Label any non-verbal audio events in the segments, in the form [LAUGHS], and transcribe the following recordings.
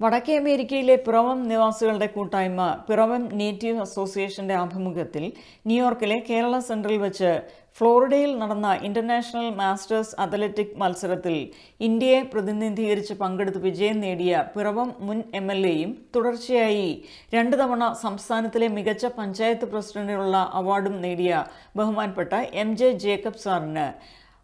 വടക്കേ അമേരിക്കയിലെ പിറവം നിവാസികളുടെ കൂട്ടായ്മ പിറവം നേറ്റീവ് അസോസിയേഷന്റെ ആഭിമുഖ്യത്തിൽ ന്യൂയോർക്കിലെ കേരള സെൻട്രൽ വെച്ച് ഫ്ലോറിഡയിൽ നടന്ന ഇന്റർനാഷണൽ മാസ്റ്റേഴ്സ് അത്ലറ്റിക് മത്സരത്തിൽ ഇന്ത്യയെ പ്രതിനിധീകരിച്ച് പങ്കെടുത്ത് വിജയം നേടിയ പിറവം മുൻ എം എൽ എയും തുടർച്ചയായി രണ്ടു തവണ സംസ്ഥാനത്തിലെ മികച്ച പഞ്ചായത്ത് പ്രസിഡന്റിനുള്ള അവാർഡും നേടിയ ബഹുമാനപ്പെട്ട എം ജെ ജേക്കബ് സാറിന്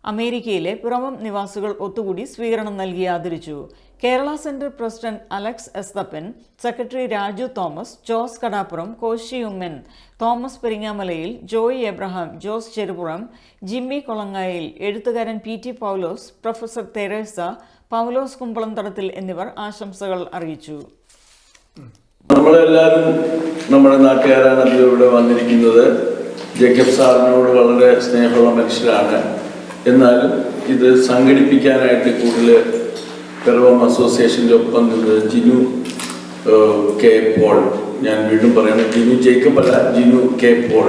അമേരിക്കയിലെ പിറവം നിവാസികൾ ഒത്തുകൂടി സ്വീകരണം നൽകി ആദരിച്ചു. Kerala central president Alex Esthappan secretary Raju Thomas Jose Kadappuram Koshy Oommen Thomas പെരിങ്ങാമലയിൽ Joy Abraham Jose Cherupuram Jimmy കൊളങ്ങായിൽ എഴുത്തുകാരൻ P T Paulose professor Teresa Paulose കുമ്പളംതടത്തിൽ എന്നിവർ ആശംസകൾ അറിയിച്ചു. നമ്മളെല്ലാവരും നമ്മുടെ നാട്ടുകാരാണ് ഇവിടെ വന്നിരിക്കുന്നത്. ജേക്കബ് സാറിനോട് വളരെ സ്നേഹമുള്ള മനുഷ്യരാണ്. എന്നാലും ഇത് സംഘടിപ്പിക്കാനായിട്ട് കൂടുതൽ പിറവം അസോസിയേഷന്റെ ഒപ്പം നിന്ന് ജിനു കെ പോൾ. ഞാൻ വീണ്ടും പറയണം ജിനു ജേക്കബ് അല്ല ജിനു കെ പോൾ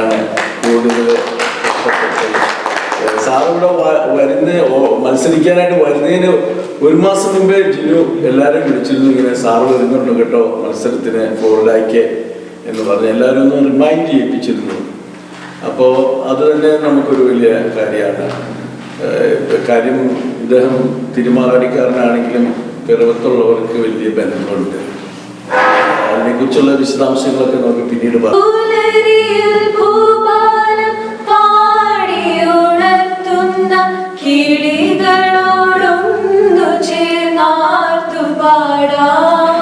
ആണ് കൂടുതൽ സാറിവിടെ വരുന്ന മത്സരിക്കാനായിട്ട് വരുന്നതിന് ഒരു മാസം മുമ്പേ ജിനു എല്ലാവരും വിളിച്ചിരുന്നു ഇങ്ങനെ സാറ് വരുന്നുണ്ട് കേട്ടോ മത്സരത്തിന് ഫോർഡായിക്ക് എന്ന് പറഞ്ഞ് എല്ലാവരും ഒന്ന് റിമൈൻഡ് ചെയ്യിപ്പിച്ചിരുന്നു. അപ്പോൾ അത് തന്നെ നമുക്കൊരു വലിയ കാര്യമാണ്. കാര്യം ഇദ്ദേഹം തിരുമാറാടിക്കാരനാണെങ്കിലും പിറവത്തുള്ളവർക്ക് വലിയ ബന്ധമുണ്ട് അതിനെക്കുറിച്ചുള്ള വിശദാംശങ്ങളൊക്കെ നമുക്ക് പിന്നീട് പറയാം. കിളികളോടൊന്നു ചേർന്നാർത്തു പാടാം.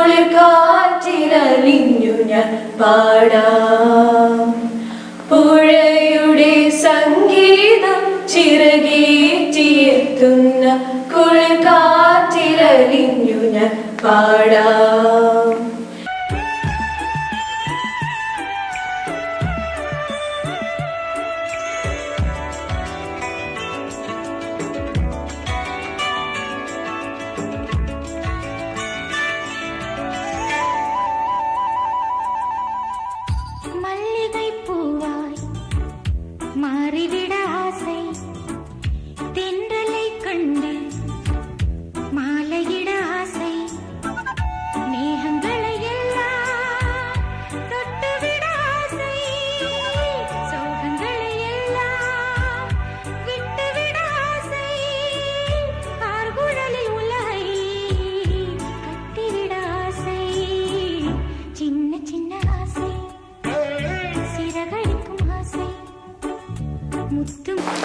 കുളിർക്കാറ്റിലലിഞ്ഞു ഞാൻ പാടാം. പുഴയുടെ സംഗീതം ചിറകേറ്റിയെത്തുന്ന കുളിർക്കാറ്റിലലിഞ്ഞു ഞാൻ പാടാം.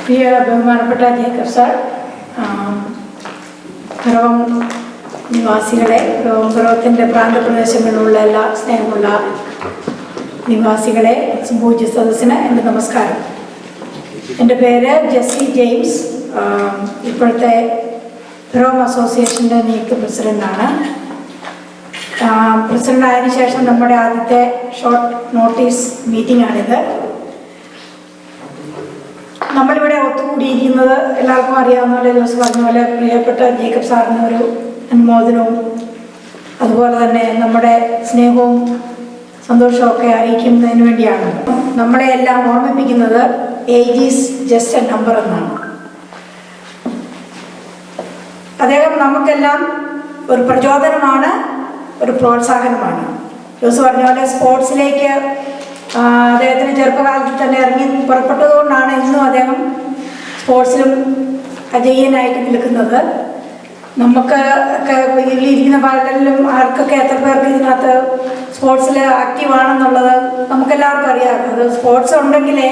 പ്രിയ ബഹുമാനപ്പെട്ട ജേക്കബ് സാർ പിറവം നിവാസികളെ പിറവം പിറവത്തിന്റെ പ്രാന്തപ്രദേശങ്ങളിലുള്ള എല്ലാ സ്നേഹമുള്ള നിവാസികളെ പൂജ്യ സദസ്സിന് എന്റെ നമസ്കാരം. എന്റെ പേര് ജെസ്സി ജെയിംസ്. ഇപ്പോഴത്തെ പിറവം അസോസിയേഷന്റെ നിയുക്ത പ്രസിഡന്റാണ്. പ്രസിഡന്റ് ആയതിനു ശേഷം നമ്മുടെ ആദ്യത്തെ ഷോർട്ട് നോട്ടീസ് മീറ്റിംഗാണിത്. നമ്മളിവിടെ ഒത്തുകൂടിയിരിക്കുന്നത് എല്ലാവർക്കും അറിയാവുന്ന പോലെ ജോസ് പറഞ്ഞ പോലെ പ്രിയപ്പെട്ട ജേക്കബ് സാറിന് ഒരു അനുമോദനവും അതുപോലെ തന്നെ നമ്മുടെ സ്നേഹവും സന്തോഷവും ഒക്കെ അറിയിക്കുന്നതിന് വേണ്ടിയാണ്. നമ്മളെ എല്ലാം ഓർമ്മിപ്പിക്കുന്നത് age is just a number എന്നാണ്. അദ്ദേഹം നമുക്കെല്ലാം ഒരു പ്രചോദനമാണ് ഒരു പ്രോത്സാഹനമാണ്. ജോസ് പറഞ്ഞ പോലെ സ്പോർട്സിലേക്ക് അദ്ദേഹത്തിന് ചെറുപ്പകാലത്ത് തന്നെ ഇറങ്ങി പുറപ്പെട്ടതുകൊണ്ടാണ് ഇന്നും അദ്ദേഹം സ്പോർട്സിലും അജയ്യനായിട്ട് നിൽക്കുന്നത്. നമുക്ക് ഒക്കെ ഇതിലിരിക്കുന്ന പലരിലും ആർക്കൊക്കെ എത്ര പേർക്ക് ഇതിനകത്ത് സ്പോർട്സിൽ ആക്റ്റീവാണെന്നുള്ളത് നമുക്കെല്ലാവർക്കും അറിയാം. അത് സ്പോർട്സ് ഉണ്ടെങ്കിലേ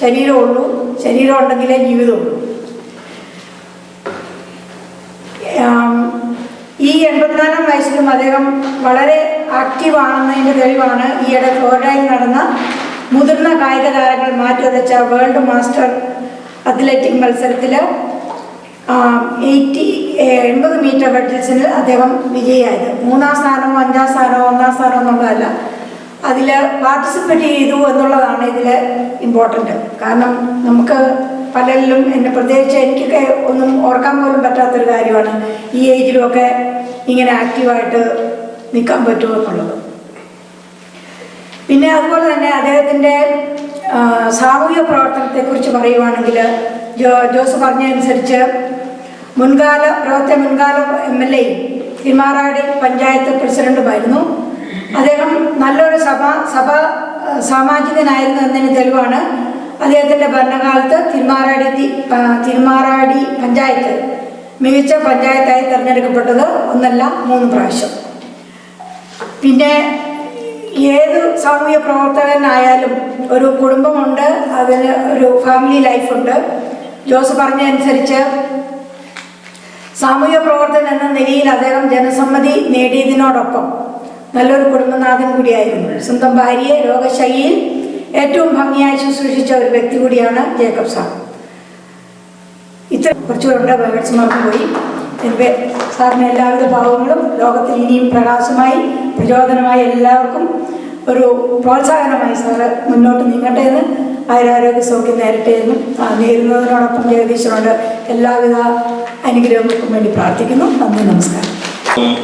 ശരീരമുള്ളൂ ശരീരം ഉണ്ടെങ്കിലേ ജീവിതമുള്ളൂ ഈ എൺപത്തിനാലാം വയസ്സിലും അദ്ദേഹം വളരെ ആക്റ്റീവ് ആണെന്നതിന്റെ തെളിവാണ് ഈയിടെ ഫ്ലോറിഡയിൽ നടന്ന മുതിർന്ന കായിക താരങ്ങൾ മാറ്റുരച്ച വേൾഡ് മാസ്റ്റർ അത്ലറ്റിക് മത്സരത്തിൽ എയ്റ്റി എൺപത് മീറ്റർ ഹെഡിൽസിന് അദ്ദേഹം വിജയിയായത്. മൂന്നാം സ്ഥാനമോ അഞ്ചാം സ്ഥാനമോ ഒന്നാം സ്ഥാനമോ എന്നുള്ളതല്ല. അതിൽ പാർട്ടിസിപ്പേറ്റ് ചെയ്തു എന്നുള്ളതാണ് ഇതിൽ ഇമ്പോർട്ടന്റ് കാരണം നമുക്ക് പലരിലും എന്നെ പ്രത്യേകിച്ച് എനിക്കൊക്കെ ഒന്നും ഓർക്കാൻ പോലും പറ്റാത്തൊരു കാര്യമാണ് ഈ ഏജിലുമൊക്കെ ഇങ്ങനെ ആക്റ്റീവായിട്ട് നിൽക്കാൻ പറ്റുമോ എന്നുള്ളത്. പിന്നെ അതുപോലെ തന്നെ അദ്ദേഹത്തിന്റെ സാമൂഹിക പ്രവർത്തനത്തെക്കുറിച്ച് പറയുവാണെങ്കിൽ ജോ ജോസ് പറഞ്ഞതനുസരിച്ച് മുൻകാല പ്രവർത്തന മുൻകാല എം എൽ എയും തിരുമാറാടി പഞ്ചായത്ത് പ്രസിഡന്റുമായിരുന്നു. അദ്ദേഹം നല്ലൊരു സഭ സഭ സാമാജികനായിരുന്നു എന്നതിന് തെളിവാണ് അദ്ദേഹത്തിന്റെ ഭരണകാലത്ത് തിരുമാറാടി തിരുമാറാടി പഞ്ചായത്ത് മികച്ച പഞ്ചായത്തായി തിരഞ്ഞെടുക്കപ്പെട്ടത് ഒന്നല്ല മൂന്ന് പ്രാവശ്യം. പിന്നെ ഏത് സാമൂഹ്യ പ്രവർത്തകനായാലും ഒരു കുടുംബമുണ്ട് അതിന് ഒരു ഫാമിലി ലൈഫുണ്ട് ജോസ് പറഞ്ഞതനുസരിച്ച് സാമൂഹ്യ പ്രവർത്തകൻ എന്ന നിലയിൽ അദ്ദേഹം ജനസമ്മതി നേടിയതിനോടൊപ്പം നല്ലൊരു കുടുംബനാഥൻ കൂടിയായിരുന്നു. സ്വന്തം ഭാര്യയെ രോഗശൈലിയിൽ ഏറ്റവും ഭംഗിയായി ശുശ്രൂഷിച്ച ഒരു വ്യക്തി കൂടിയാണ് ജേക്കബ് സാർ. ഇത്ര കുറച്ചുകൂടെ വേർഡ്സ് മറന്നുപോയി എന്റെ സാറിന് എല്ലാവിധ ഭാവങ്ങളും ലോകത്തിൽ ഇനിയും പ്രകാശമായി പ്രചോദനമായി എല്ലാവർക്കും ഒരു പ്രോത്സാഹനമായി സാറ് മുന്നോട്ട് നീങ്ങട്ടെ എന്ന് ആരോഗ്യ സൗഖ്യം നേരട്ടെ എന്നും നേരുന്നതിനോടൊപ്പം ജഗദീശനോട് എല്ലാവിധ അനുഗ്രഹങ്ങൾക്കും വേണ്ടി പ്രാർത്ഥിക്കുന്നു. നന്ദി നമസ്കാരം.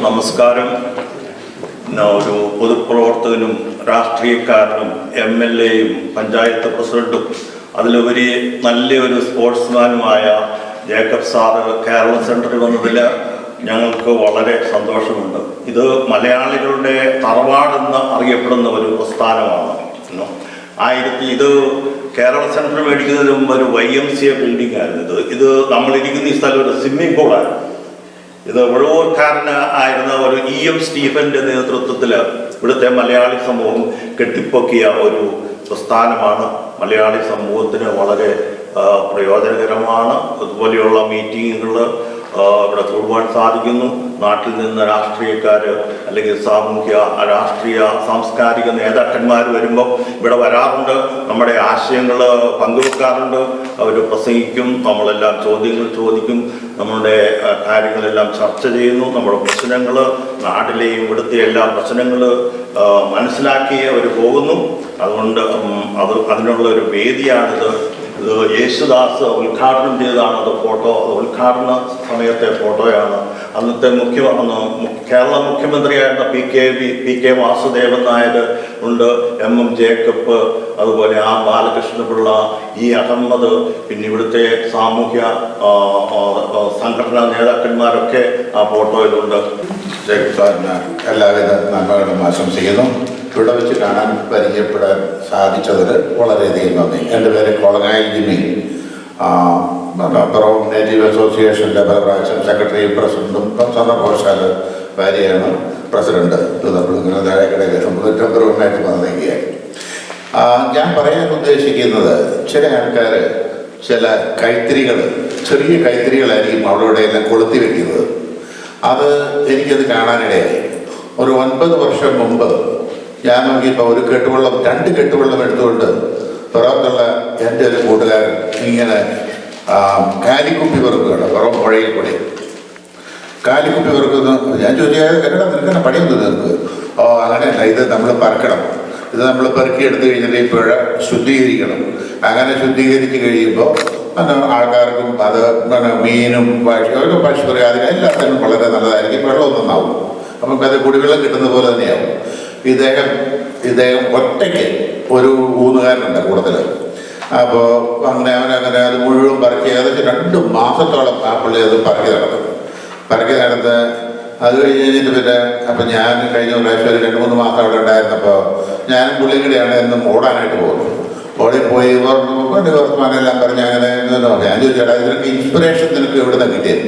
നമസ്കാരം. ഒരു പൊതുപ്രവർത്തകനും രാഷ്ട്രീയക്കാരനും എം എൽ എയും പഞ്ചായത്ത് പ്രസിഡന്റും അതിലുപരി നല്ലൊരു സ്പോർട്സ്മാനുമായ ജേക്കബ് സാറ് കേരള സെന്ററിൽ വന്നതിൽ ഞങ്ങൾക്ക് വളരെ സന്തോഷമുണ്ട്. ഇത് മലയാളികളുടെ തറവാടെന്ന് അറിയപ്പെടുന്ന ഒരു പ്രസ്ഥാനമാണ്. ആയിരത്തി ഇത് കേരള സെന്റർ മേടിക്കുന്നതിന് മുമ്പ് ഒരു Y M C A building ആയിരുന്നു ഇത്. ഇത് നമ്മളിരിക്കുന്ന ഈ സ്ഥലം ഒരു സ്വിമ്മിംഗ് പൂളായിരുന്നു ഇത് ഉഴവൂർക്കാരന് ആയിരുന്ന ഒരു ഇ. എം. സ്റ്റീഫന്റെ നേതൃത്വത്തിൽ ഇവിടുത്തെ മലയാളി സമൂഹം കെട്ടിപ്പൊക്കിയ ഒരു പ്രസ്ഥാനമാണ്. മലയാളി സമൂഹത്തിന് വളരെ പ്രയോജനകരമാണ്. അതുപോലെയുള്ള മീറ്റിങ്ങുകൾ ഇവിടെ കൂടുവാൻ സാധിക്കുന്നു. നാട്ടിൽ നിന്ന് രാഷ്ട്രീയക്കാർ അല്ലെങ്കിൽ സാമൂഹ്യ രാഷ്ട്രീയ സാംസ്കാരിക നേതാക്കന്മാർ വരുമ്പോൾ ഇവിടെ വരാറുണ്ട്. നമ്മുടെ ആശയങ്ങൾ പങ്കുവെക്കാറുണ്ട്. അവർ പ്രസംഗിക്കും നമ്മളെല്ലാം ചോദ്യങ്ങൾ ചോദിക്കും നമ്മളുടെ കാര്യങ്ങളെല്ലാം ചർച്ച ചെയ്യുന്നു. നമ്മുടെ പ്രശ്നങ്ങൾ നാട്ടിലെയും ഇവിടുത്തെ എല്ലാ പ്രശ്നങ്ങൾ മനസ്സിലാക്കി അവർ പോകുന്നു. അതുകൊണ്ട് അത് അതിനുള്ള ഒരു വേദിയാണിത്. ഇത് യേശുദാസ് ഉദ്ഘാടനം ചെയ്തതാണ് അത് ഫോട്ടോ. ഉദ്ഘാടന സമയത്തെ ഫോട്ടോയാണ്. അന്നത്തെ മുഖ്യ കേരള മുഖ്യമന്ത്രിയായിരുന്ന P K V P K Vasudevan Nair ഉണ്ട് എം എം ജേക്കബ് അതുപോലെ ആ ബാലകൃഷ്ണപിള്ള ഇ അഹമ്മദ് പിന്നെ ഇവിടുത്തെ സാമൂഹ്യ സംഘടനാ നേതാക്കന്മാരൊക്കെ ആ ഫോട്ടോയിലുണ്ട് ജേക്കബ് എല്ലാവിധ നന്മകളും ആശംസിക്കുന്നു. ഇവിടെ വെച്ച് കാണാൻ പരിചയപ്പെടാൻ സാധിച്ചതിൽ വളരെയധികം നന്ദി. എന്റെ പേര് കൊളങ്ങായി ജിമ്മി. പിറവം നേറ്റീവ് അസോസിയേഷന്റെ പല പ്രാവശ്യം സെക്രട്ടറിയും പ്രസിഡന്റും സന്ദർഭവശാൽ ഭാര്യയാണ് പ്രസിഡന്റ് ഇത് നമ്മളിങ്ങനെ താഴെക്കടയിലെ സമുദ്രപരമായിട്ട് വന്നിരിക്കുകയായി ഞാൻ പറയാൻ ഉദ്ദേശിക്കുന്നത് ചില ആൾക്കാർ ചില കൈത്തിരികൾ ചെറിയ കൈത്തിരികളായിരിക്കും അവിടെ ഇവിടെ എല്ലാം കൊളുത്തി വെക്കുന്നത്. അത് എനിക്കത് കാണാനിടയായി. ഒരു ഒൻപത് വർഷം മുമ്പ് ഞാൻ നോക്കിയപ്പോൾ ഒരു കെട്ടുവെള്ളം രണ്ട് കെട്ടുവെള്ളം എടുത്തുകൊണ്ട് പുറത്തുള്ള എന്റെ ഒരു കൂട്ടുകാരൻ ഇങ്ങനെ കാലിക്കുപ്പി വെറുക്കുകയാണ് പുറം പുഴയിൽ കൂടെ. കാലിക്കുപ്പി വെറുക്കുന്ന ഞാൻ ചോദിച്ചാൽ എന്നടാ നിനക്കെന്നെ പണിയൊന്നും തീർക്ക് ഓ അങ്ങനെയല്ല ഇത് നമ്മൾ പറക്കണം. ഇത് നമ്മൾ പെറുക്കി എടുത്തു കഴിഞ്ഞിട്ട് ഈ പുഴ ശുദ്ധീകരിക്കണം. അങ്ങനെ ശുദ്ധീകരിച്ച് കഴിയുമ്പോൾ ആൾക്കാർക്കും അത് മീനും പശു പശുപറി അതിന് എല്ലാത്തിനും വളരെ നല്ലതായിരിക്കും വെള്ളം നന്നാവും നമുക്കത് കുടിവെള്ളം കിട്ടുന്ന പോലെ തന്നെയാവും. ഇദ്ദേഹം ഇദ്ദേഹം ഒറ്റയ്ക്ക് ഒരു ഊന്നുകാരനുണ്ട് കൂടുതൽ അപ്പോൾ അങ്ങനെ അവനങ്ങനെ അത് മുഴുവൻ പറക്കി ഏകദേശം രണ്ട് മാസത്തോളം ആ പുള്ളി അത് പറക്കി നടന്നു. പറക്കി നടന്ന് അത് കഴിഞ്ഞ് കഴിഞ്ഞിട്ട് പിന്നെ അപ്പം ഞാൻ കഴിഞ്ഞ പ്രാവശ്യം ഒരു രണ്ട് മൂന്ന് മാസം അവിടെ ഉണ്ടായിരുന്നപ്പോൾ ഞാനും പുള്ളിയും കൂടിയാണ് എന്ന് ഓടാനായിട്ട് പോകുന്നത്. ഓടിപ്പോയി പിന്നെ വർത്തമാനെല്ലാം പറഞ്ഞ് അങ്ങനെ ഞാൻ ചോദിച്ചാൽ ഇതിനൊക്കെ ഇൻസ്പിറേഷൻ നിനക്ക് എവിടെ നിന്ന് കിട്ടിയത്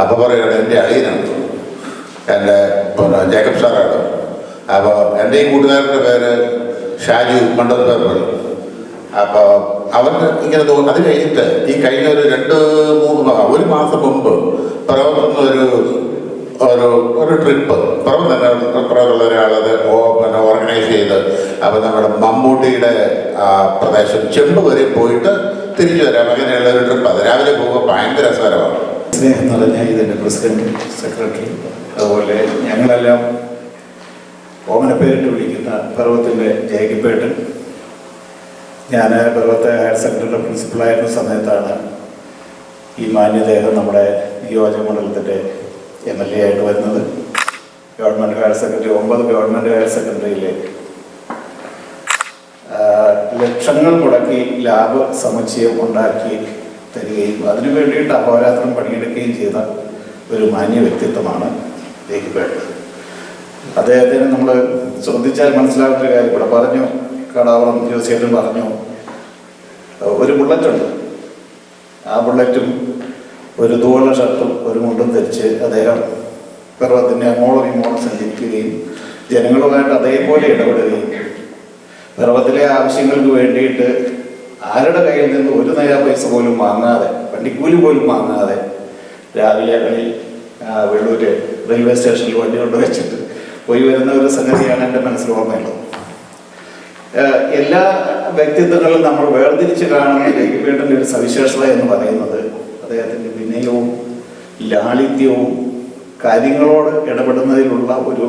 അപ്പോൾ പറയുകയാണ് എന്റെ അളിയനാണ്. എന്റെ ജേക്കബ് സാറാണ്. അപ്പോൾ എന്റെ ഈ കൂട്ടുകാരന്റെ പേര് ഷാജു മണ്ടോത്പേപ്പർ അപ്പോൾ അവർ ഇങ്ങനെ തോന്നുന്നു. അത് കഴിഞ്ഞിട്ട് ഈ കഴിഞ്ഞ ഒരു രണ്ട് മൂന്ന് ഒരു മാസം മുമ്പ് പിറവത്തുനിന്ന് ഒരു ഒരു ഒരു ട്രിപ്പ്. പിറവ് തന്നെ പിറവുള്ള ഒരാളത് പിന്നെ ഓർഗനൈസ് ചെയ്ത് അപ്പോൾ നമ്മുടെ മമ്മൂട്ടിയുടെ പ്രദേശം ചെമ്പ് വരെ പോയിട്ട് തിരിച്ചു വരാം. അങ്ങനെയുള്ള ഒരു ട്രിപ്പ് അത്. രാവിലെ പോകുമ്പോൾ ഭയങ്കര രസകരമാണ്. സ്നേഹം നിറഞ്ഞ ഇതിന്റെ പ്രസിഡന്റ് സെക്രട്ടറി അതുപോലെ ഞങ്ങളെല്ലാം ഓമനപ്പേരിട്ട് വിളിക്കുന്ന പർവത്തിന്റെ ജയകിപ്പേട്ടൻ ഞാൻ പർവത്തെ ഹയർ സെക്കൻഡറിയുടെ പ്രിൻസിപ്പളായിരുന്ന സമയത്താണ് ഈ മാന്യദേഹം നമ്മുടെ നിയോജക മണ്ഡലത്തിന്റെ എം എൽ എ ആയിട്ട് വരുന്നത്. ഗവൺമെന്റ് ഹയർ സെക്കൻഡറി ഒമ്പത് ഗവൺമെന്റ് ഹയർ സെക്കൻഡറിയിലെ ലക്ഷങ്ങൾ മുടക്കി ലാബ് സമുച്ചയം ഉണ്ടാക്കി തരികയും അതിനു വേണ്ടിയിട്ട് അഹോരാത്രം പണിയെടുക്കുകയും ചെയ്ത ഒരു മാന്യ വ്യക്തിത്വമാണ് ലേഖിപ്പേട്ട അദ്ദേഹത്തിന് നമ്മൾ ശ്രദ്ധിച്ചാൽ മനസ്സിലാവുന്ന കാര്യം ഇവിടെ പറഞ്ഞു കടാവളം ജോസിയേട്ടൻ പറഞ്ഞു ഒരു ബുള്ളറ്റുണ്ട്. ആ ബുള്ളറ്റും ഒരു ദൂള ഷർട്ടും ഒരു മുണ്ടും ധരിച്ച് അദ്ദേഹം പർവത്തിന്റെ അങ്ങോളം ഇങ്ങോളം സഞ്ചരിക്കുകയും ജനങ്ങളുമായിട്ട് അതേപോലെ ഇടപെടുകയും പർവത്തിലെ ആവശ്യങ്ങൾക്ക് വേണ്ടിയിട്ട് ആരുടെ കയ്യിൽ നിന്ന് ഒരു നയ പൈസ പോലും വാങ്ങാതെ വണ്ടിക്കൂലി പോലും വാങ്ങാതെ രാവിലെ വെള്ളൂര് റെയിൽവേ സ്റ്റേഷനിൽ വണ്ടി കൊണ്ട് വെച്ചിട്ട് പോയി വരുന്ന ഒരു സംഗതിയാണ് എന്റെ മനസ്സിൽ ഓർമ്മയുള്ളത്. എല്ലാ വ്യക്തിത്വങ്ങളും നമ്മൾ വേർതിരിച്ച് കാണുന്ന രഘുപേട്ടന്റെ ഒരു സവിശേഷത എന്ന് പറയുന്നത് അദ്ദേഹത്തിന്റെ വിനയവും ലാളിത്യവും കാര്യങ്ങളോട് ഇടപെടുന്നതിലുള്ള ഒരു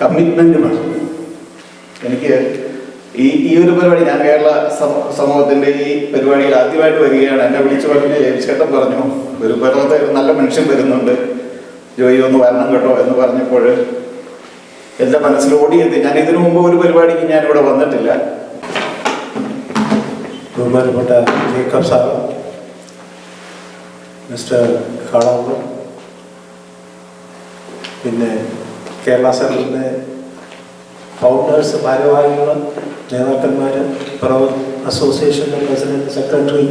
കമ്മിറ്റ്മെന്റുമാണ് എനിക്ക് ഈ ഈ ഒരു പരിപാടി ഞാൻ കേരള സമൂഹത്തിന്റെ ഈ പരിപാടിയിൽ ആദ്യമായിട്ട് വരികയാണ്. എന്നെ വിളിച്ചു പറഞ്ഞ് ചേട്ടൻ പറഞ്ഞു ഒരു ഒരു നല്ല മനുഷ്യൻ വരുന്നുണ്ട്. ജോയി ഒന്ന് വരണം കേട്ടോ എന്ന് പറഞ്ഞപ്പോൾ എന്റെ മനസ്സിൽ ഓടിയെത്തി ഞാൻ ഇതിനു മുമ്പ് ഒരു പരിപാടിക്ക് ഞാൻ ഇവിടെ വന്നിട്ടില്ല. ബഹുമാനപ്പെട്ട ജേക്കബ് സാർ മിസ്റ്റർ കാളാവ് പിന്നെ കേരള സെന്ററിന്റെ ഫൗണ്ടേഴ്സ് ഭാരവാഹികൾ നേതാക്കന്മാർ പ്രവർ അസോസിയേഷന്റെ പ്രസിഡന്റ് സെക്രട്ടറി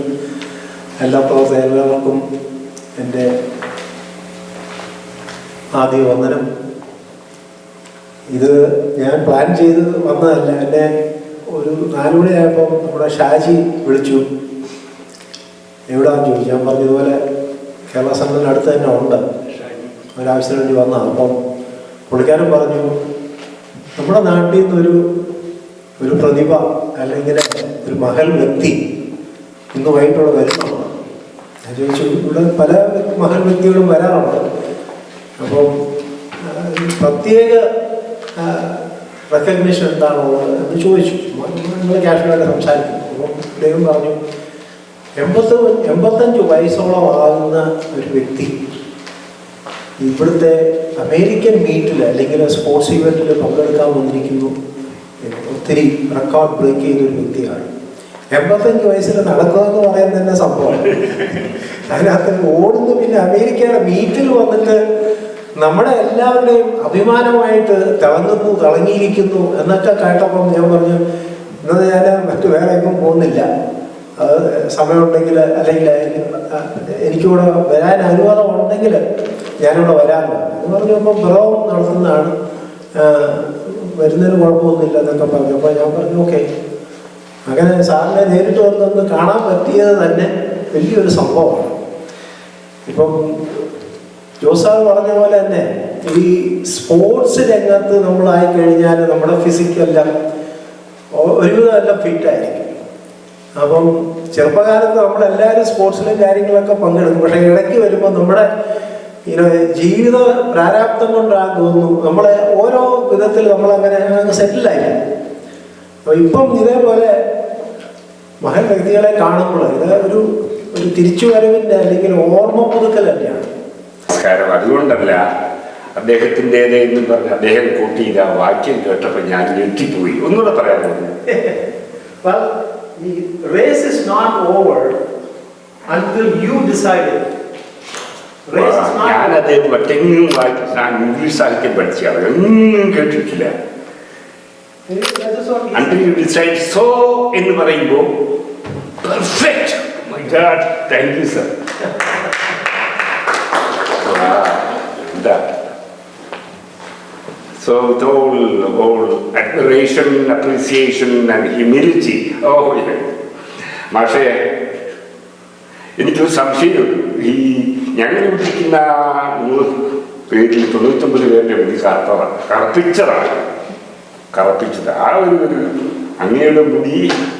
എല്ലാ പ്രവർത്തകർക്കും എന്റെ ആദ്യ വന്ദനം. ഇത് ഞാൻ പ്ലാൻ ചെയ്ത് വന്നതല്ല. എന്നെ ഒരു നാലുമണിയായപ്പോൾ നമ്മുടെ ഷാജി വിളിച്ചു. എവിടാന്ന് ചോദിച്ചു. ഞാൻ പറഞ്ഞതുപോലെ കേരള സംഘത്തിന് അടുത്ത് തന്നെ ഉണ്ട്. ഒരാവശ്യത്തിന് വേണ്ടി വന്നതാണ്. അപ്പം പുള്ളിക്കാരൻ പറഞ്ഞു നമ്മുടെ നാട്ടിൽ നിന്നൊരു ഒരു പ്രതിഭ അല്ലെങ്കിൽ ഒരു മഹൽ വ്യക്തി ഇന്ന് വൈകിട്ടോടെ വരുന്നുണ്ട്. ഞാൻ ചോദിച്ചു ഇവിടെ പല മഹൽ വ്യക്തികളും വരാറുണ്ട്. അപ്പം പ്രത്യേക റെക്കഗ്നേഷൻ എന്താണുള്ളത് എന്ന് ചോദിച്ചു. നമ്മൾ ക്യാഷ്വലായിട്ട് സംസാരിക്കും. അദ്ദേഹം പറഞ്ഞു എൺപത്തി എൺപത്തഞ്ച് വയസ്സോളം ആകുന്ന ഒരു വ്യക്തി ഇവിടുത്തെ അമേരിക്കൻ മീറ്റിൽ അല്ലെങ്കിൽ സ്പോർട്സ് ഇവന്റിൽ പങ്കെടുക്കാൻ വന്നിരിക്കുന്നു ഒത്തിരി റെക്കോർഡ് ബ്രേക്ക് ചെയ്ത ഒരു വ്യക്തിയാണ്. എൺപത്തഞ്ച് വയസ്സിൽ നടക്കുക എന്ന് പറയുന്നത് തന്നെ സംഭവമാണ് അതിനകത്ത് ഓടുന്നു പിന്നെ അമേരിക്കയുടെ മീറ്റിൽ വന്നിട്ട് നമ്മുടെ എല്ലാവരുടെയും അഭിമാനമായിട്ട് തിളങ്ങുന്നു തിളങ്ങിയിരിക്കുന്നു എന്നൊക്കെ കേട്ടപ്പം ഞാൻ പറഞ്ഞു ഇന്നത് ഞാൻ മറ്റു വേറെ എങ്ങും പോകുന്നില്ല. അത് സമയമുണ്ടെങ്കിൽ അല്ലെങ്കിൽ എനിക്കിവിടെ വരാൻ അനുവാദം ഉണ്ടെങ്കിൽ ഞാനിവിടെ വരാമെന്ന് എന്ന് പറഞ്ഞപ്പോൾ ബ്രോം നടത്തുന്നതാണ്. വരുന്നതിന് കുഴപ്പമൊന്നുമില്ല എന്നൊക്കെ പറഞ്ഞു. അപ്പോൾ ഞാൻ പറഞ്ഞു ഓക്കെ. അങ്ങനെ സാറിനെ നേരിട്ട് വന്നൊന്ന് കാണാൻ പറ്റിയത് തന്നെ വലിയൊരു സംഭവമാണ്. ഇപ്പം ജോസാർ പറഞ്ഞ പോലെ തന്നെ ഈ സ്പോർട്സ് രംഗത്ത് നമ്മളായി കഴിഞ്ഞാൽ നമ്മുടെ ഫിസിക്കെല്ലാം ഒരുവിധം എല്ലാം ഫിറ്റായിരിക്കും അപ്പം ചെറുപ്പകാലത്ത് നമ്മളെല്ലാവരും സ്പോർട്സിലും കാര്യങ്ങളൊക്കെ പങ്കെടുക്കും. പക്ഷെ ഇടയ്ക്ക് വരുമ്പോൾ നമ്മുടെ ജീവിത പ്രാരാബ്ദം കൊണ്ടാണ് തോന്നുന്നു നമ്മളെ ഓരോ വിധത്തിൽ നമ്മളങ്ങനെ അങ്ങ് സെറ്റിലായി അപ്പം ഇപ്പം ഇതേപോലെ മഹൻ വ്യക്തികളെ കാണുമ്പോൾ ഇത് ഒരു ഒരു തിരിച്ചുവരവിന്റെ അല്ലെങ്കിൽ ഓർമ്മ പുതുക്കൽ തന്നെയാണ്. നമസ്കാരം അതുകൊണ്ടല്ല അദ്ദേഹത്തിന്റെത് എന്ന് പറഞ്ഞ് അദ്ദേഹം കൂട്ടിയത് ആ വാക്യം കേട്ടപ്പോൾ ഞാൻ ഞെട്ടിപ്പോയി. ഒന്നുകൂടെ പറയാൻ തോന്നുന്നു [LAUGHS] Well, the race is not over until you decide it. ഞാനത് മറ്റെങ്ങും വായിച്ചു ഞാൻ ഇംഗ്ലീഷ് സാഹിത്യം പഠിച്ചാണ് ഒന്നും കേട്ടിട്ടില്ല. അണ്ടിൽ യു ഡിസൈഡ് സോ എന്ന് പറയുമ്പോൾ perfect my god thank you sir So the whole, whole admiration, appreciation and humility, oh yeah. മാഷേ എനിക്കൊരു സംശയം. ഈ ഞങ്ങൾ വിളിക്കുന്ന പേരിൽ തൊണ്ണൂറ്റൊമ്പത് പേരുടെ മുടി കറുത്തതാണ് കറുപ്പിച്ചതാണ്. കറുപ്പിച്ചത്. ആ ഒരു ഒരു അങ്ങയുടെ മുടി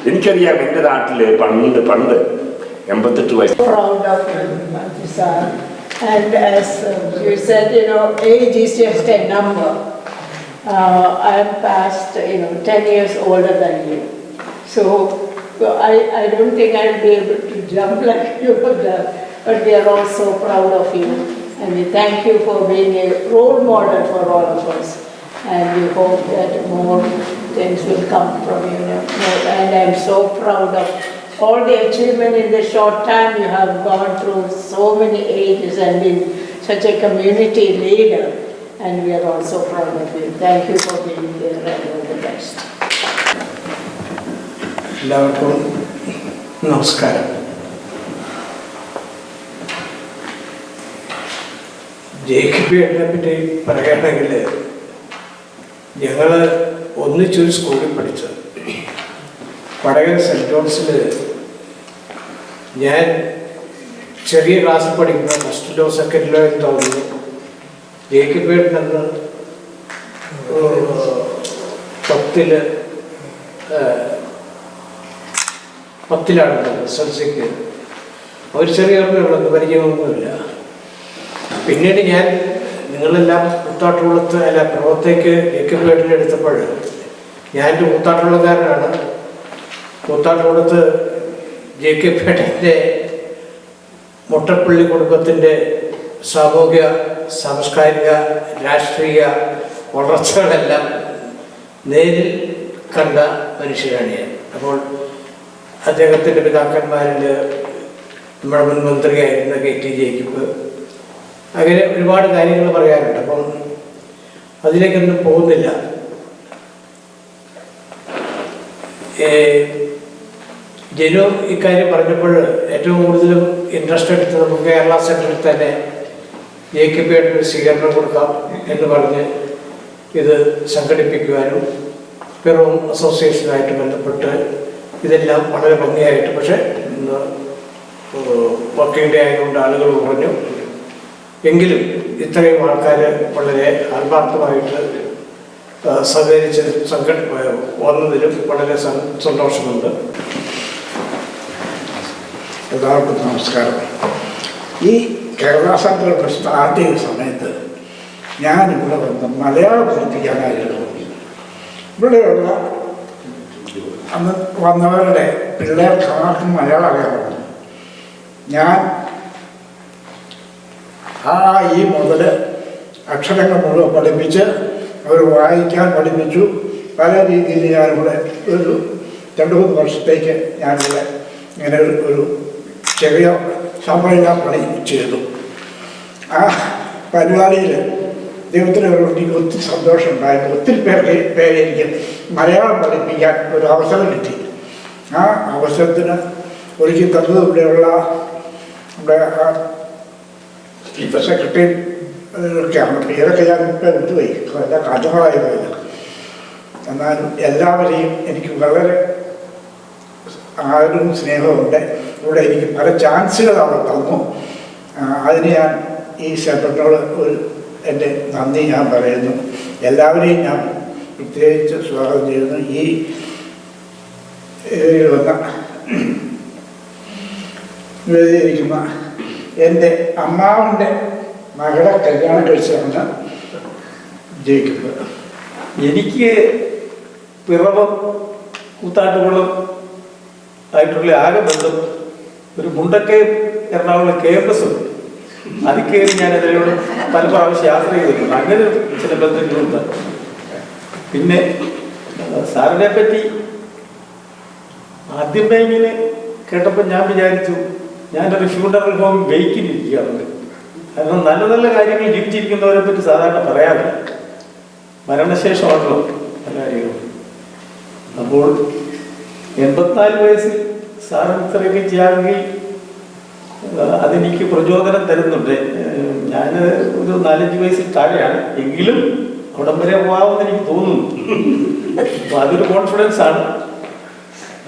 എനിക്കറിയാം എന്റെ നാട്ടിൽ പണ്ട് പണ്ട് എൺപത്തെട്ട് വയസ്സ്. And as uh, you said, you know, age is just a number. Uh, I am past, you know, 10 years older than you. So I, I don't think I'll be able to jump [LAUGHS] like you have done, but we are all so proud of you. And we thank you for being a role model for all of us. And we hope that more things will come from you. And I'm so proud of all the achievement in the short time you have gone through so many ages and been such a community leader. And we are all so proud of you. Thank you for being here and all the best. എല്ലാവർക്കും നമസ്കാരം ജേക്കബി എന്നെ പറ്റി പറയുകയാണെങ്കിൽ ഞങ്ങൾ ഒന്നിച്ചൊരു സ്കൂളിൽ പഠിച്ചത് Vadakara cent ജോൺസിൽ ഞാൻ ചെറിയ ക്ലാസ്സിൽ പഠിക്കുന്ന ഫസ്റ്റിലോ സെക്കൻഡിലോ എന്ന് തോന്നുന്നു. ജേക്കബേട്ടനെന്ന് പത്തിൽ പത്തിലാണ് എസ് എൽ സിക്ക് ഒരു ചെറിയ ഓർമ്മയുള്ളത് പരിചയമൊന്നുമില്ല. പിന്നീട് ഞാൻ നിങ്ങളെല്ലാം കൂത്താട്ടുകുളത്ത് അല്ല പ്രവർത്തേക്ക് ഏക്കപ്പേട്ടിൽ എടുത്തപ്പോൾ ഞാൻ എന്റെ കൂത്താട്ടുള്ളക്കാരനാണ് കൂത്താട്ടുകുളത്ത് ജെ കെ പേട്ടന്റെ മുട്ടപ്പള്ളി കുടുംബത്തിന്റെ സാമൂഹ്യ സാംസ്കാരിക രാഷ്ട്രീയ വളർച്ചകളെല്ലാം നേരിൽ കണ്ട മനുഷ്യരാണ് ഞാൻ അപ്പോൾ അദ്ദേഹത്തിന്റെ പിതാക്കന്മാരിൽ നമ്മുടെ മുൻ മന്ത്രിയായിരുന്ന കെ ടി ജേക്കബ് അങ്ങനെ ഒരുപാട് കാര്യങ്ങൾ പറയാനുണ്ട് അപ്പം അതിലേക്കൊന്നും പോകുന്നില്ല. ജനു ഇക്കാര്യം പറഞ്ഞപ്പോൾ ഏറ്റവും കൂടുതലും ഇൻട്രസ്റ്റ് എടുത്ത് നമുക്ക് കേരള സെന്ററിൽ തന്നെ എ കെ പിയുടെ ഒരു സ്വീകരണം കൊടുക്കാം എന്ന് പറഞ്ഞ് ഇത് സംഘടിപ്പിക്കുവാനും പിറവും അസോസിയേഷനുമായിട്ട് ബന്ധപ്പെട്ട് ഇതെല്ലാം വളരെ ഭംഗിയായിട്ട് പക്ഷേ വർക്കിംഗ് ഡേ ആയതുകൊണ്ട് ആളുകൾ കുറഞ്ഞു. എങ്കിലും ഇത്രയും ആൾക്കാർ വളരെ ആത്മാർത്ഥമായിട്ട് സഹകരിച്ചതിലും സഹകരിച്ച് സംഘടി വന്നതിലും വളരെ സന്തോഷമുണ്ട്. എല്ലാവർക്കും നമസ്കാരം. ഈ കേരളാസാന്തര പ്രശ്നം ആദ്യ സമയത്ത് ഞാൻ ഇവിടെ വന്ന് മലയാളം പഠിപ്പിക്കാനായിരുന്നു ഇവിടെയുള്ള അന്ന് വന്നവരുടെ പിള്ളേർക്ക് ആർക്കും മലയാളം അറിയാമോ ഞാൻ ആ ഈ മുതൽ അക്ഷരങ്ങൾ മുഴുവൻ പഠിപ്പിച്ച് അവർ വായിക്കാൻ പഠിപ്പിച്ചു. പല രീതിയിൽ ഞാനിവിടെ ഒരു രണ്ട് മൂന്ന് വർഷത്തേക്ക് ഞാനിവിടെ ഇങ്ങനെ ഒരു ചെറിയ സംഭരണ പണി ചെയ്തു. ആ പരിപാടിയിൽ ദൈവത്തിന് എനിക്ക് ഒത്തിരി സന്തോഷമുണ്ടായിരുന്നു ഒത്തിരി പേർക്ക് പേരെ എനിക്ക് മലയാളം പഠിപ്പിക്കാൻ ഒരു അവസരം കിട്ടി. ആ അവസരത്തിന് ഒരുക്കി തന്നത് ഇവിടെയുള്ള നമ്മുടെ ചീഫ് സെക്രട്ടറി ഒക്കെയാണ് പേരൊക്കെ ഞാൻ ഇപ്പം വിട്ടുപോയി എല്ലാം കാറ്റുകളായി പോയത് എന്നാലും എല്ലാവരെയും എനിക്ക് വളരെ ആരും സ്നേഹമുണ്ട് ഇവിടെ എനിക്ക് പല ചാൻസുകൾ അവർ തന്നു. അതിന് ഞാൻ ഈ സെക്രട്ടറിയോട് ഒരു എന്റെ നന്ദി ഞാൻ പറയുന്നു. എല്ലാവരെയും ഞാൻ പ്രത്യേകിച്ച് സ്വാഗതം ചെയ്യുന്നു. ഈ വന്ന വേദിയിരിക്കുന്ന എന്റെ അമ്മാവന്റെ മകളെ കല്യാണം കഴിച്ചാണ് ജയിക്കുന്നത്. എനിക്ക് പിറവും കൂത്താട്ടുകുളം ആയിട്ടുള്ള ആകെ ബന്ധം ഒരു മുണ്ടക്കയം എറണാകുളം ക്യാമ്പസ് ഉണ്ട്. അതിൽ കയറി ഞാൻ അതിലൂടെ പല പ്രാവശ്യം യാത്ര ചെയ്തിട്ടുണ്ട്. അങ്ങനെ ചില ബന്ധങ്ങളുണ്ട് പിന്നെ സാറിനെ പറ്റി ആദ്യമേ ഇങ്ങനെ കേട്ടപ്പോൾ ഞാൻ വിചാരിച്ചു ഞാനൊരു ഫ്യൂണറൽ ഹോം വെയിക്കിനിരിക്കുകയാണ് കാരണം നല്ല നല്ല കാര്യങ്ങൾ ജീവിച്ചിരിക്കുന്നവരെ പറ്റി സാധാരണ പറയാറില്ല. മരണശേഷമാണല്ലോ പല കാര്യങ്ങളും. അപ്പോൾ എൺപത്തിനാല് വയസ്സിൽ സാറ് ഇത്രയൊക്കെ ചെയ്യാമെങ്കിൽ അതെനിക്ക് പ്രചോദനം തരുന്നുണ്ട്. ഞാൻ ഒരു നാലഞ്ച് വയസ്സിൽ താഴെയാണ്. എങ്കിലും അവിടെ വരെ പോകാമെന്ന് എനിക്ക് തോന്നുന്നു. അപ്പൊ അതൊരു കോൺഫിഡൻസ് ആണ്.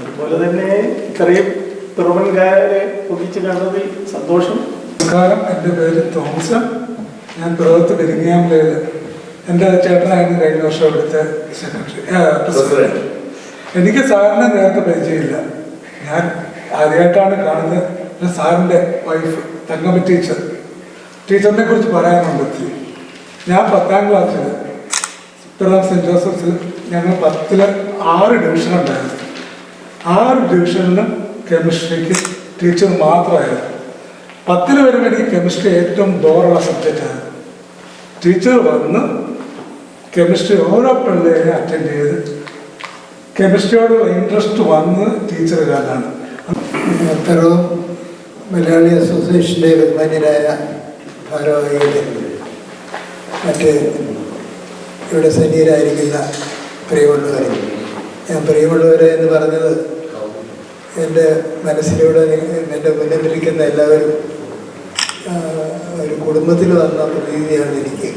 അതുപോലെ തന്നെ ഇത്രയും പിറവൻകാരെ പൊതിച്ച് കാണുന്നതിൽ സന്തോഷം. നമസ്കാരം. എന്റെ പേര് തോമസ്. ഞാൻ പിറവത്ത് പെരിങ്ങാമ്പിലേത് എന്റെ ചേട്ടനായിരുന്നു കഴിഞ്ഞ വർഷം അവിടുത്തെ സെക്രട്ടറി പ്രസിഡന്റ്. എനിക്ക് സാറിനെ നേരത്തെ പരിചയമില്ല. ഞാൻ ആദ്യമായിട്ടാണ് കാണുന്നത് സാറിന്റെ വൈഫ് തങ്കമ്മ ടീച്ചർ ടീച്ചറിനെ കുറിച്ച് പറയാനുണ്ട് ഒത്തിരി. ഞാൻ പത്താം ക്ലാസ്സിൽ പിറവം സെന്റ് ജോസഫ്സിൽ ഞങ്ങൾ പത്തിൽ ആറ് ഡിവിഷൻ ഉണ്ടായിരുന്നു. ആറ് ഡിവിഷനിലും കെമിസ്ട്രിക്ക് ടീച്ചർ മാത്രമായിരുന്നു. പത്തിൽ വരുമ്പോൾ എനിക്ക് കെമിസ്ട്രി ഏറ്റവും ബോറുള്ള സബ്ജക്റ്റാണ് ടീച്ചർ വന്ന് കെമിസ്ട്രി ഓരോ പിള്ളേരെ അറ്റൻഡ് ചെയ്ത് കെമിസ്ട്രിയോടുള്ള ഇൻട്രസ്റ്റ് വന്ന് ടീച്ചർ കാലാണ് പിറവും മലയാളി അസോസിയേഷന്റെ ബഹുമാന്യരായ ഭാരവാഹികളെ മറ്റ് ഇവിടെ സന്നിഹിതരായിരിക്കുന്ന പ്രിയമുള്ളവരെ. ഞാൻ പ്രിയമുള്ളവരെ എന്ന് പറഞ്ഞത് എന്റെ മനസ്സിലൂടെ എന്റെ മുന്നിലിരിക്കുന്ന എല്ലാവരും ഒരു കുടുംബത്തിൽ വന്ന പ്രതീതിയാണ് എനിക്ക്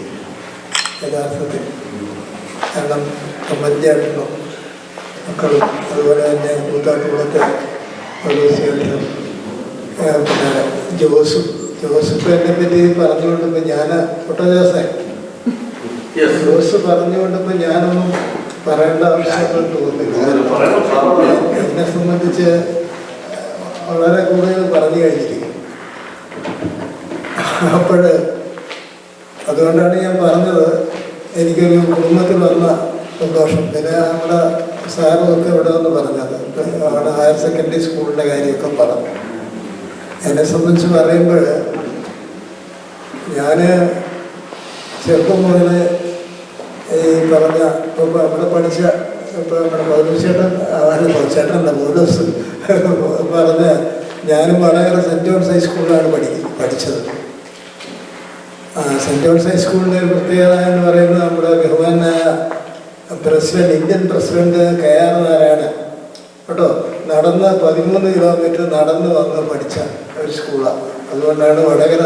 യഥാർത്ഥത്തിൽ. കാരണം കമ്മഞ്ചാട്ടനും മക്കളും അതുപോലെ തന്നെ കൂത്താട്ടുകുളത്തെ പൗലോസിയാട്ടനും പിന്നെ ജോസും ജോസഫ് എന്നെ പറ്റി പറഞ്ഞുകൊണ്ടിപ്പോൾ ഞാൻ ഫോട്ടോ ജോസേ ജോസ് പറഞ്ഞുകൊണ്ടിപ്പോൾ ഞാനൊന്നും പറയേണ്ട ആവശ്യമൊന്നും തോന്നുന്നില്ല എന്നെ സംബന്ധിച്ച് വളരെ കൂടുതൽ പറഞ്ഞു കഴിഞ്ഞിരിക്കും. അപ്പോൾ അതുകൊണ്ടാണ് ഞാൻ പറഞ്ഞത് എനിക്കൊരു കുടുംബത്തിൽ വന്ന സന്തോഷം. പിന്നെ നമ്മുടെ സാറും ഒക്കെ ഇവിടെ വന്ന് പറഞ്ഞത്. അവിടെ ഹയർ സെക്കൻഡറി സ്കൂളിന്റെ കാര്യമൊക്കെ പറഞ്ഞു. എന്നെ സംബന്ധിച്ച് പറയുമ്പോൾ ഞാൻ ചെറുപ്പം മുതൽ ഈ പറഞ്ഞ ഇപ്പോൾ അവിടെ പഠിച്ച ഇപ്പോൾ നമ്മുടെ പൗരസ്യേട്ടൻ അല്ല പൗരസ്യേട്ടൻ പൗരസ് [LAUGHS] പറഞ്ഞ ഞാനും വടകര സെന്റ് ജോൺസ് ഹൈസ്കൂളിലാണ് പഠി പഠിച്ചത്. സെന്റ് ജോൺസ് ഹൈസ്കൂളിന്റെ പ്രത്യേകത എന്ന് പറയുന്നത് നമ്മുടെ ബഹുമാനായ president Indian president K R Narayanan കേട്ടോ നടന്ന് പതിമൂന്ന് കിലോമീറ്റർ നടന്ന് വന്ന് പഠിച്ച ഒരു സ്കൂളാണ് അതുകൊണ്ടാണ് Vadakara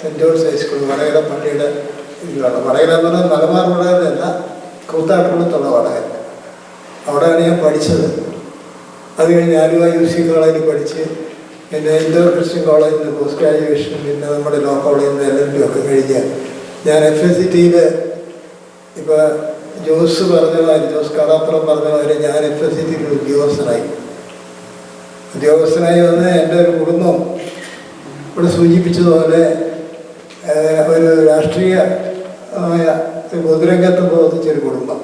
saint John's high school Vadakara പള്ളിയുടെ ഇതിലാണ് വടകര എന്ന് പറഞ്ഞാൽ മലബാർ വടകരയല്ല കൂത്താട്ടുകുളത്തുള്ള വടകര. അവിടെയാണ് ഞാൻ പഠിച്ചത്. അത് കഴിഞ്ഞ് ആലുവ യു സി കോളേജിൽ പഠിച്ച് പിന്നെ ഇൻഡോർ ക്രിസ്ത്യൻ കോളേജിൽ നിന്ന് പോസ്റ്റ് ഗ്രാജുവേഷൻ പിന്നെ നമ്മുടെ ലോ കോളേജിൽ നിന്ന് എൽ എൽ ബി ഒക്കെ കഴിഞ്ഞ് ഞാൻ എഫ് എസ് സി ടിയിൽ ഇപ്പോൾ ജോസ് പറഞ്ഞ മാതിരി ജോസ് കടാപ്പുറം പറഞ്ഞ മാതിരി ഞാൻ എഫ് എസ് സി ടിയിൽ ഉദ്യോഗസ്ഥനായി. ഉദ്യോഗസ്ഥനായി വന്ന് എന്റെ ഒരു കുടുംബം ഇവിടെ സൂചിപ്പിച്ചതുപോലെ ഒരു രാഷ്ട്രീയ പൊതുരംഗത്ത് പ്രവർത്തിച്ചൊരു കുടുംബം.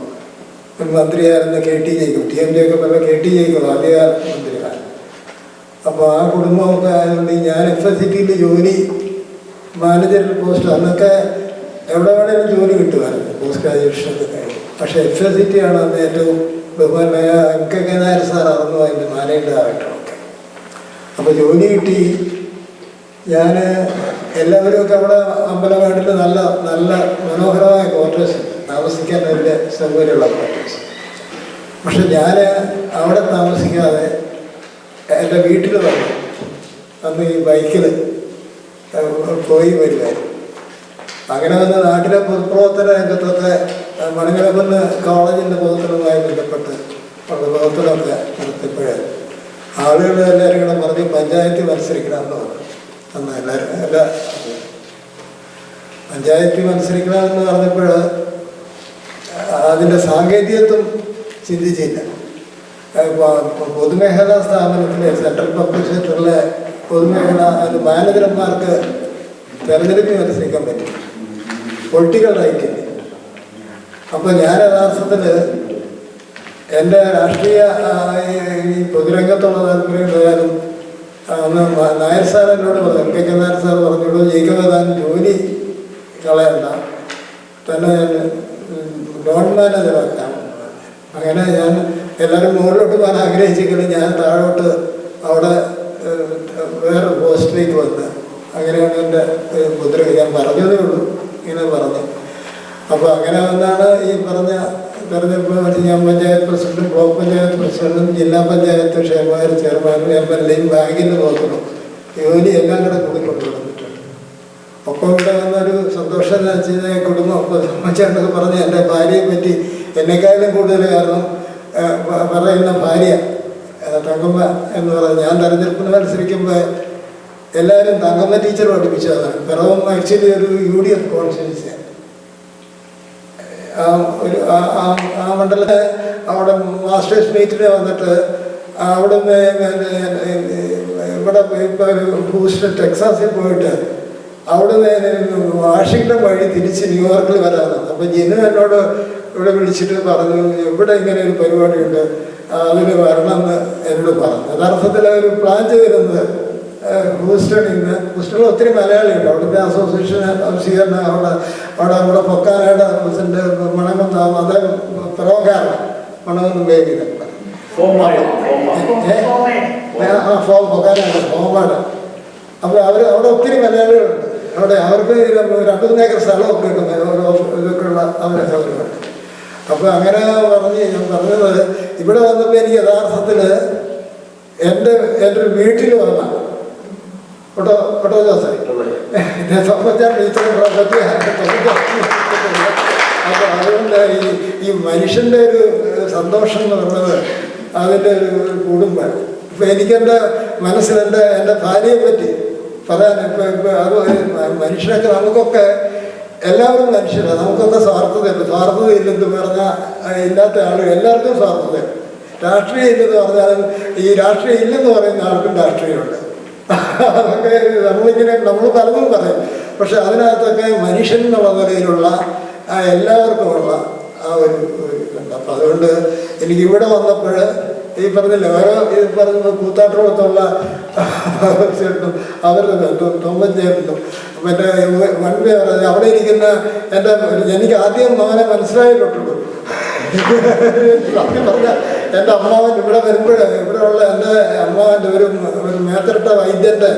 ഒരു മന്ത്രിയായിരുന്ന കെ ടി ജയിക്കും ടി എം ജയിക്കും പറഞ്ഞ കെ ടി ജയിക്കും ആദ്യ മന്ത്രിയാണ്. അപ്പോൾ ആ കുടുംബമൊക്കെ ആയതുകൊണ്ട് ഞാൻ എഫ് എസ് സിറ്റിയിൽ ജോലി മാനേജർ പോസ്റ്റ് അന്നൊക്കെ എവിടെ വേണേലും ജോലി കിട്ടുമായിരുന്നു പോസ്റ്റ് ഗ്രാജുവേഷനൊക്കെ കഴിഞ്ഞു. പക്ഷേ എഫ് എസ് സിറ്റി ആണ് അന്ന് ഏറ്റവും ബഹുമാനായ എം കെ കെ നായർ സാറായിരുന്നു അതിന്റെ മാനേജ് ഡയറക്ടറൊക്കെ അപ്പോൾ ജോലി കിട്ടി. ഞാൻ എല്ലാവരുമൊക്കെ അവിടെ അമ്പലമായിട്ട് നല്ല നല്ല മനോഹരമായ ക്വാർട്ടേഴ്സ് താമസിക്കാൻ വലിയ സൗകര്യമുള്ള ക്വാർട്ടേഴ്സ് പക്ഷെ ഞാൻ അവിടെ താമസിക്കാതെ എന്റെ വീട്ടിൽ വന്നു. അന്ന് ഈ ബൈക്കിൽ പോയി വരുമായിരുന്നു അങ്ങനെ തന്നെ നാട്ടിലെ പൊതുപ്രവർത്തന രംഗത്തൊക്കെ മണങ്ങലക്കുന്ന് കോളേജിന്റെ പ്രവർത്തനവുമായി ബന്ധപ്പെട്ട് പ്രവർത്തനമൊക്കെ നടത്തിയപ്പോഴേ ആളുകൾ എല്ലാവരും കൂടെ പറഞ്ഞ് പഞ്ചായത്ത് മത്സരിക്കണമെന്ന് പറഞ്ഞു. അന്ന് എല്ലാവരും എല്ലാ പഞ്ചായത്ത് മത്സരിക്കണമെന്ന് പറഞ്ഞപ്പോൾ അതിന്റെ സാങ്കേതികത്വം ചിന്തിച്ചില്ല. പൊതുമേഖലാ സ്ഥാപനത്തിലെ സെൻട്രൽ പബ്ലിക് സെക്ടറിലെ പൊതുമേഖല മാനേജർമാർക്ക് തെരഞ്ഞെടുപ്പിൽ മത്സരിക്കാൻ പറ്റും. പൊളിറ്റിക്കൽ റൈറ്റ് അപ്പോൾ ഞാൻ യഥാർത്ഥത്തിൽ എന്റെ രാഷ്ട്രീയ ഈ പൊതുരംഗത്തുള്ള താല്പര്യം അന്ന് നായർ സാർ എന്നോട് പറഞ്ഞു കെ കെ നായർ സാർ പറഞ്ഞോളൂ ജയിക്കുക താൻ ജോലി കളയണ്ട. തന്നെ ഞാൻ ലോൺ മാനേജറാക്കാം അങ്ങനെ ഞാൻ എല്ലാവരും മുകളിലോട്ട് പോകാൻ ആഗ്രഹിച്ചെങ്കിലും ഞാൻ താഴോട്ട് അവിടെ വേറെ പോസ്റ്റിലേക്ക് വന്ന് അങ്ങനെയാണ് എന്റെ മുദ്ര ഞാൻ പറഞ്ഞതേ ഉള്ളൂ. അപ്പോൾ അങ്ങനെ വന്നാണ് ഈ പറഞ്ഞ തെരഞ്ഞെടുപ്പ് ഞാൻ പഞ്ചായത്ത് പ്രസിഡന്റും ബ്ലോക്ക് പഞ്ചായത്ത് പ്രസിഡന്റും ജില്ലാ പഞ്ചായത്ത് ക്ഷേമകാര ചെയർമാനും എം എൽ എയും ബാങ്കിന്റെ നോക്കണം ജോലി എല്ലാം കൂടെ കൂടി കൊണ്ടുവന്നിട്ടുണ്ട് ഒപ്പം ഇവിടെ വന്നൊരു സന്തോഷം എന്ന് വെച്ച് കഴിഞ്ഞാൽ കുടുംബം അമ്മച്ചേട്ടൊക്കെ പറഞ്ഞ് എന്റെ ഭാര്യയെ പറ്റി എന്നെക്കാളും കൂടുതൽ കാരണം പറയുന്ന ഭാര്യ തങ്കമ്മ എന്ന് പറഞ്ഞ ഞാൻ തെരഞ്ഞെടുപ്പിന് മത്സരിക്കുമ്പോൾ എല്ലാവരും തങ്കമ്മ ടീച്ചർ പഠിപ്പിച്ചതാണ്. പിറവം ആക്ച്വലി ഒരു യു ഡി എഫ് കോൺസ്റ്റിറ്റ്യൻസിയാണ്. ആ മണ്ഡലത്തെ അവിടെ മാസ്റ്റേഴ്സ് മീറ്റിന് വന്നിട്ട് അവിടെ ഇവിടെ ബൂസ്റ്റർ ടെക്സാസിൽ പോയിട്ട് അവിടെ വാഷിങ്ടൺ വഴി തിരിച്ച് ന്യൂയോർക്കിൽ വരാനാണ് അപ്പം ജിനു എന്നോട് ഇവിടെ വിളിച്ചിട്ട് പറഞ്ഞു ഇവിടെ ഇങ്ങനെ ഒരു പരിപാടിയുണ്ട് അതിന് വരണമെന്ന് എന്നോട് പറഞ്ഞു. യഥാർത്ഥത്തിൽ ഒരു പ്ലാൻ ചെയ്തിരുന്നത് ഹൂസ്റ്റണിൽ ഇന്ന് ഹൂസ്റ്റണിൽ ഒത്തിരി മലയാളിയുണ്ട്. അവിടുത്തെ അസോസിയേഷൻ സ്വീകരണം അവിടെ അവിടെ നമ്മുടെ പൊക്കാനയുടെ പ്രസിഡന്റ് മണമന്ത അത് പ്രോഗ്രാം മണമെന്ന് ഉപയോഗിക്കുന്നുണ്ട് ആ ഫോം ഫോമാണ്. അപ്പോൾ അവർ അവിടെ ഒത്തിരി മലയാളികളുണ്ട്. അവിടെ അവർക്ക് രണ്ടു മൂന്ന് ഏക്കർ സ്ഥലമൊക്കെ ഉണ്ട് ഓരോ ഇതൊക്കെയുള്ള അവരെ സൗകര്യമുണ്ട് അപ്പോൾ അങ്ങനെ പറഞ്ഞ് ഞാൻ പറഞ്ഞത് ഇവിടെ വന്നപ്പോൾ എനിക്ക് യഥാർത്ഥത്തിൽ എന്റെ എന്റെ ഒരു വീട്ടിൽ വന്ന കേട്ടോ കേട്ടോ ജോസേ എന്നെ സംബന്ധിച്ചാൽ അപ്പോൾ അതുകൊണ്ട് ഈ ഈ മനുഷ്യന്റെ ഒരു സന്തോഷം എന്ന് പറയുന്നത് അതിന്റെ ഒരു കുടുംബം ഇപ്പം എനിക്കെന്റെ മനസ്സിലെന്റെ എന്റെ ഭാര്യയെ പറ്റി പറയാൻ ഇപ്പം ഇപ്പം അത് മനുഷ്യനൊക്കെ നമുക്കൊക്കെ എല്ലാവരും മനുഷ്യരാണ് നമുക്കൊക്കെ സ്വാർത്ഥതയുണ്ട് സ്വാർത്ഥതയില്ലെന്ന് പറഞ്ഞാൽ ഇല്ലാത്ത ആളുകൾ എല്ലാവർക്കും സ്വാർത്ഥതയുണ്ട് രാഷ്ട്രീയം ഇല്ലെന്ന് പറഞ്ഞാൽ ഈ രാഷ്ട്രീയം ഇല്ലെന്ന് പറയുന്ന ആൾക്കും രാഷ്ട്രീയമുണ്ട് അതൊക്കെ നമ്മളിങ്ങനെ നമ്മൾ പലതും പറയും. പക്ഷെ അതിനകത്തൊക്കെ മനുഷ്യൻ എന്നുള്ള നിലയിലുള്ള എല്ലാവർക്കുമുള്ള ആ ഒരു ഇതുണ്ട്. അപ്പം അതുകൊണ്ട് എനിക്ക് ഇവിടെ വന്നപ്പോൾ ഈ പറഞ്ഞില്ല ഓരോ ഈ പറഞ്ഞ കൂത്താട്ടുകുളത്തുള്ള ചേട്ടനും അവരുടെ തോമൻ ചേട്ടനും മറ്റേ വൺവേ പറഞ്ഞ അവിടെ ഇരിക്കുന്ന എന്റെ എനിക്ക് ആദ്യം മകനെ മനസ്സിലായിട്ടുള്ളൂ സത്യം പറഞ്ഞ എന്റെ അമ്മാവൻ ഇവിടെ വരുമ്പോൾ ഇവിടെയുള്ള എന്റെ അമ്മാവന്റെ ഒരു ഒരു മേത്തരട്ട വൈദ്യന്റെ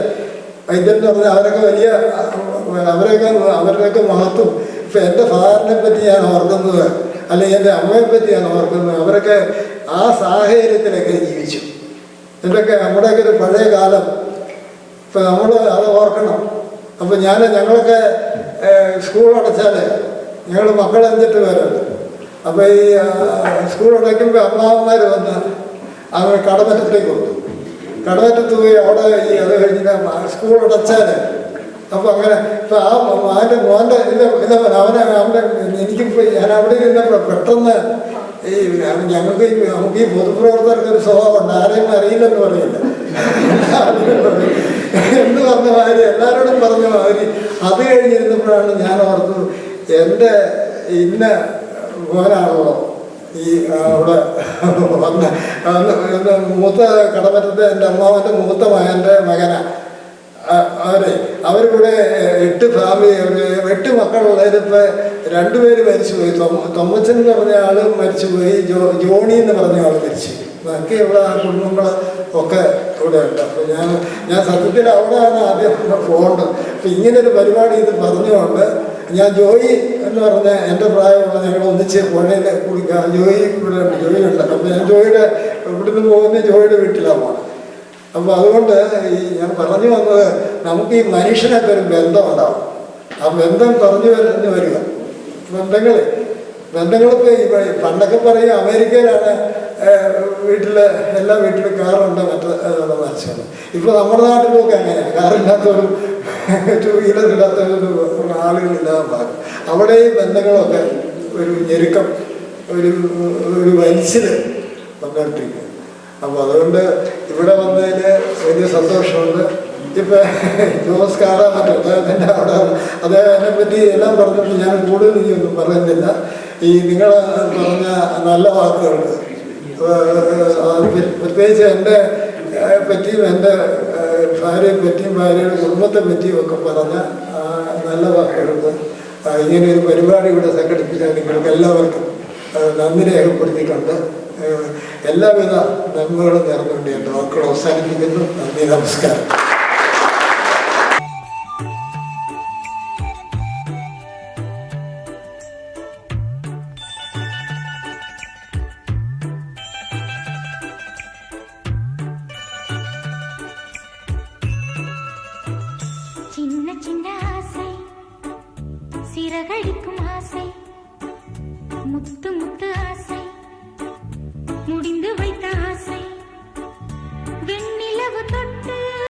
വൈദ്യൻ എന്ന് പറഞ്ഞാൽ അവരൊക്കെ വലിയ അവരൊക്കെ അവരുടെയൊക്കെ മഹത്വം. ഇപ്പം എന്റെ ഫാദറിനെ പറ്റി ഞാൻ ഓർക്കുന്നത് അല്ലെങ്കിൽ എന്റെ അമ്മയെ പറ്റി ഞാൻ ഓർക്കുന്നത് അവരൊക്കെ ആ സാഹചര്യത്തിലൊക്കെ ജീവിച്ചു. ഇതൊക്കെ നമ്മുടെയൊക്കെ ഒരു പഴയ കാലം. ഇപ്പം നമ്മൾ അത് ഓർക്കണം. അപ്പം ഞാൻ ഞങ്ങളൊക്കെ സ്കൂൾ അടച്ചാൽ ഞങ്ങൾ മക്കളെ അഞ്ചെട്ട് പേരുണ്ട്. അപ്പോൾ ഈ സ്കൂൾ അടയ്ക്കുമ്പോൾ അമ്മാവന്മാർ വന്ന് അവർ കടമറ്റത്തേക്ക് കൊടുത്തു കടമറ്റത്ത് പോയി അവിടെ ഈ അത് കഴിഞ്ഞിട്ട് സ്കൂൾ അടച്ചാൽ അപ്പോൾ അങ്ങനെ ഇപ്പം ആ അവന്റെ മോന്റെ ഇല്ല അവനെ അവന്റെ എനിക്കിപ്പോൾ ഞാൻ അവിടെ ഇരുന്നപ്പോൾ പെട്ടെന്ന് ഈ ഞങ്ങൾക്ക് നമുക്ക് ഈ പൊതുപ്രവർത്തകർക്ക് ഒരു സ്വഭാവമുണ്ട് ആരെയും അറിയില്ലെന്ന് പറയില്ല. എന്ന് പറഞ്ഞ മാതിരി എല്ലാവരോടും പറഞ്ഞ മാതിരി അത് കഴിഞ്ഞിരുന്നപ്പോഴാണ് ഞാൻ ഓർത്തത് എന്റെ ഇന്ന മോനാണല്ലോ ഈ അവിടെ വന്ന് എന്റെ മൂത്ത കടമറ്റത്തെ എന്റെ അമ്മാവന്റെ മൂത്ത മകന്റെ മകന. അവരെ അവരിവിടെ എട്ട് ഫാമിലി ഒരു എട്ട് മക്കളുള്ളതിലിപ്പോൾ രണ്ടുപേര് മരിച്ചുപോയി. തൊമ്മച്ചൻ എന്ന് പറഞ്ഞ ആൾ മരിച്ചുപോയി. ജോ ജോണി എന്ന് പറഞ്ഞ ആൾ മരിച്ചു. ബാക്കിയുള്ള ആ കുടുംബങ്ങൾ ഒക്കെ ഇവിടെ ഉണ്ട്. അപ്പോൾ ഞാൻ ഞാൻ സത്യത്തിൽ അവിടെയാണ് ആദ്യം പോകേണ്ടത്. അപ്പം ഇങ്ങനൊരു പരിപാടി ഇത് പറഞ്ഞുകൊണ്ട് ഞാൻ ജോയി എന്ന് പറഞ്ഞ എന്റെ പ്രായമുള്ള ഞങ്ങൾ ഒന്നിച്ച് പുഴയിൽ കുളിക്കാം ജോയി ഇവിടെ ഉണ്ട് ജോയിലുണ്ട് അപ്പോൾ ഞാൻ ജോയിയുടെ ഇവിടുന്ന് പോകുന്ന ജോയിയുടെ വീട്ടിലാണ്. അപ്പോൾ അതുകൊണ്ട് ഈ ഞാൻ പറഞ്ഞു വന്നത് നമുക്ക് ഈ മനുഷ്യനൊക്കെ ഒരു ബന്ധം ഉണ്ടാവും. ആ ബന്ധം പറഞ്ഞു വരുന്നു വരിക. ബന്ധങ്ങൾ ഈ പണ്ടൊക്കെ പറയും അമേരിക്കയിലാണ് വീട്ടിൽ എല്ലാ വീട്ടിലും കാറുണ്ട് മറ്റേ മനുഷ്യന് ഇപ്പോൾ നമ്മുടെ നാട്ടിലൊക്കെ അങ്ങനെയാണ്. കാറില്ലാത്തവരും ടു വീലർ ഇല്ലാത്തവരും ആളുകളില്ലാതെ മാറും. അവിടെ ഈ ബന്ധങ്ങളൊക്കെ ഒരു ഞെരുക്കം ഒരു ഒരു വലിച്ചിൽ വന്നുകൊണ്ടിരിക്കുന്നു. അപ്പോൾ അതുകൊണ്ട് ഇവിടെ വന്നതിൽ വലിയ സന്തോഷമുണ്ട്. ഇപ്പം ജോസ് കാറാൻ പറ്റും അദ്ദേഹത്തിന്റെ അവിടെ അദ്ദേഹത്തിനെ പറ്റി എല്ലാം പറഞ്ഞിട്ട് ഞാൻ കൂടുതൽ ഇനിയൊന്നും പറയുന്നില്ല. ഈ നിങ്ങൾ പറഞ്ഞ നല്ല വാക്കുകൾക്ക് പ്രത്യേകിച്ച് എന്റെ പറ്റിയും എന്റെ ഭാര്യയെ പറ്റിയും ഭാര്യയുടെ കുടുംബത്തെ പറ്റിയും ഒക്കെ പറഞ്ഞ നല്ല വാക്കുകൾക്ക് ഇങ്ങനെ ഒരു പരിപാടി ഇവിടെ സംഘടിപ്പിച്ച നിങ്ങൾക്ക് എല്ലാവർക്കും നന്ദി രേഖപ്പെടുത്തിയിട്ടുണ്ട് എല്ലാവിധ നന്മകളും നേർന്നുകൊണ്ട് എന്റെ വാക്കുകൾ അവസാനിപ്പിക്കുന്നു. നന്ദി നമസ്കാരം.